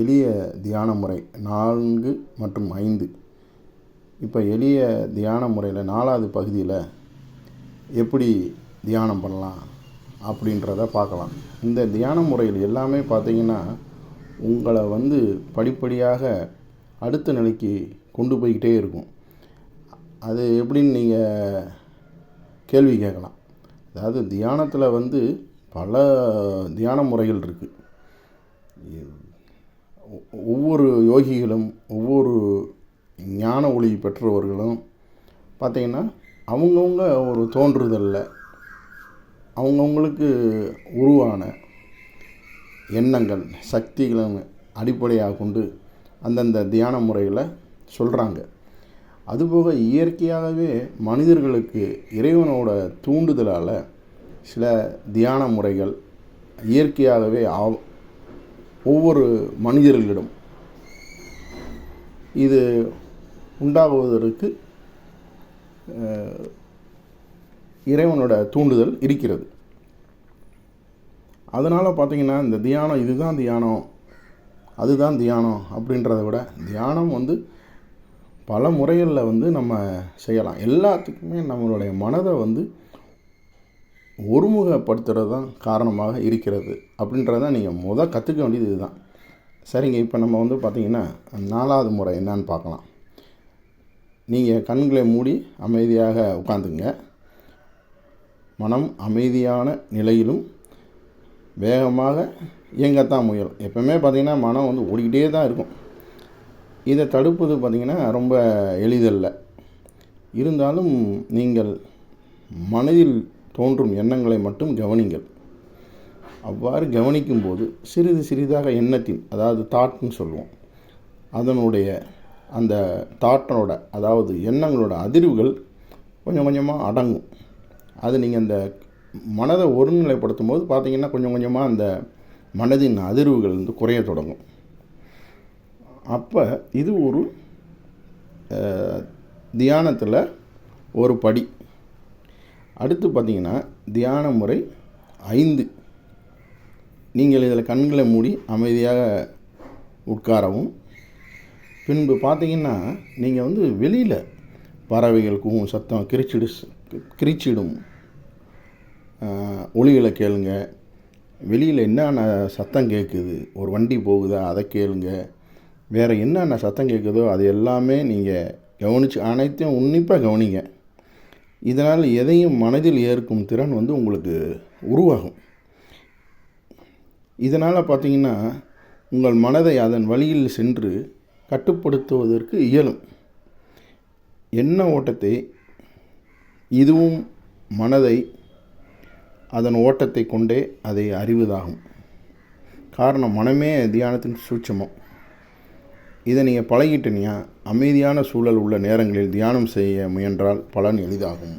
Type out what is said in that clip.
எளிய தியான முறை நான்கு மற்றும் ஐந்து. இப்போ எளிய தியான முறையில் நாலாவது பகுதியில் எப்படி தியானம் பண்ணலாம் அப்படின்றத பார்க்கலாம். இந்த தியான முறையில் எல்லாமே பார்த்தீங்கன்னா உங்களை வந்து படிப்படியாக அடுத்த நிலைக்கு கொண்டு போய்கிட்டே இருக்கும். அது எப்படின்னு நீங்கள் கேள்வி கேட்கலாம். அதாவது தியானத்தில் வந்து பல தியான முறைகள் இருக்குது ஒவ்வொரு யோகிகளும் ஒவ்வொரு ஞான ஒளி பெற்றவர்களும் பார்த்திங்கன்னா அவங்கவுங்க ஒரு தோன்றுதலில். அவங்கவுங்களுக்கு உருவான எண்ணங்கள் சக்திகளும் அடிப்படையாக கொண்டு அந்தந்த தியான முறைகளை சொல்கிறாங்க அதுபோக இயற்கையாகவே மனிதர்களுக்கு இறைவனோட தூண்டுதலால் சில தியான முறைகள் இயற்கையாகவே ஆவ் ஒவ்வொரு மனிதர்களிடம் இது உண்டாகுவதற்கு இறைவனோட தூண்டுதல் இருக்கிறது. அதனால் பார்த்திங்கன்னா இந்த தியானம் இதுதான் தியானம் அதுதான் தியானம் அப்படின்றத விட தியானம் வந்து பல முறைகளில் வந்து நம்ம செய்யலாம். எல்லாத்துக்குமே நம்மளுடைய மனதை வந்து ஒருமுகப்படுத்துறது தான் காரணமாக இருக்கிறது. அப்படின்றத நீங்கள் முத கற்றுக்க வேண்டியது இதுதான். சரிங்க இப்போ நம்ம வந்து பார்த்திங்கன்னா நாலாவது முறை என்னன்னு பார்க்கலாம். நீங்கள் கண்களை மூடி அமைதியாக உட்காந்துங்க மனம் அமைதியான நிலையிலும் வேகமாக இயங்கத்தான் முயலும் எப்பவுமே பார்த்திங்கன்னா மனம் வந்து ஓடிக்கிட்டே தான் இருக்கும். இதை தடுப்பது பார்த்திங்கன்னா ரொம்ப எளிதல்ல. இருந்தாலும் நீங்கள் மனதில் தோன்றும் எண்ணங்களை மட்டும் கவனிங்கள். அவ்வாறு கவனிக்கும்போது சிறிது சிறிதாக எண்ணத்தின் அதாவது தாட்னு சொல்லுவோம். அதனுடைய அந்த தாட்டனோட அதாவது எண்ணங்களோட அதிர்வுகள் கொஞ்சம் கொஞ்சமாக அடங்கும். அது நீங்கள் அந்த மனதை ஒருநிலைப்படுத்தும் போது பார்த்தீங்கன்னா கொஞ்சம் கொஞ்சமாக அந்த மனதின் அதிர்வுகள் வந்து குறைய தொடங்கும். அப்போ இது ஒரு தியானத்தில் ஒரு படி. அடுத்து பார்த்திங்கன்னா தியான முறை ஐந்து. நீங்கள் இதில் கண்களை மூடி அமைதியாக உட்காரவும். பின்பு பார்த்தீங்கன்னா நீங்கள் வந்து வெளியில் பறவைகள் கூவும் சத்தம் கிரிச்சிடு கிரிச்சிடும். ஒளிகளை கேளுங்க. வெளியில் என்னென்ன சத்தம் கேட்குது? ஒரு வண்டி போகுதா? அதை கேளுங்க. வேறு என்னென்ன சத்தம் கேட்குதோ அது எல்லாமே நீங்கள் கவனித்து அனைத்தையும் உன்னிப்பாக கவனிங்க. இதனால் எதையும் மனதில் ஏற்கும் திறன் வந்து உங்களுக்கு உருவாகும். இதனால் பார்த்தீங்கன்னா உங்கள் மனதை அதன் வழியில் சென்று கட்டுப்படுத்துவதற்கு இயலும். எண்ண ஓட்டத்தை இதுவும் மனதை அதன் ஓட்டத்தை கொண்டே அதை அறிவதாகும். காரணம் மனமே தியானத்தின் சூட்சமம். இதை நீங்கள் பழகிட்டனியா அமைதியான சூழல் உள்ள நேரங்களில் தியானம் செய்ய முயன்றால் பலன் எளிதாகும்.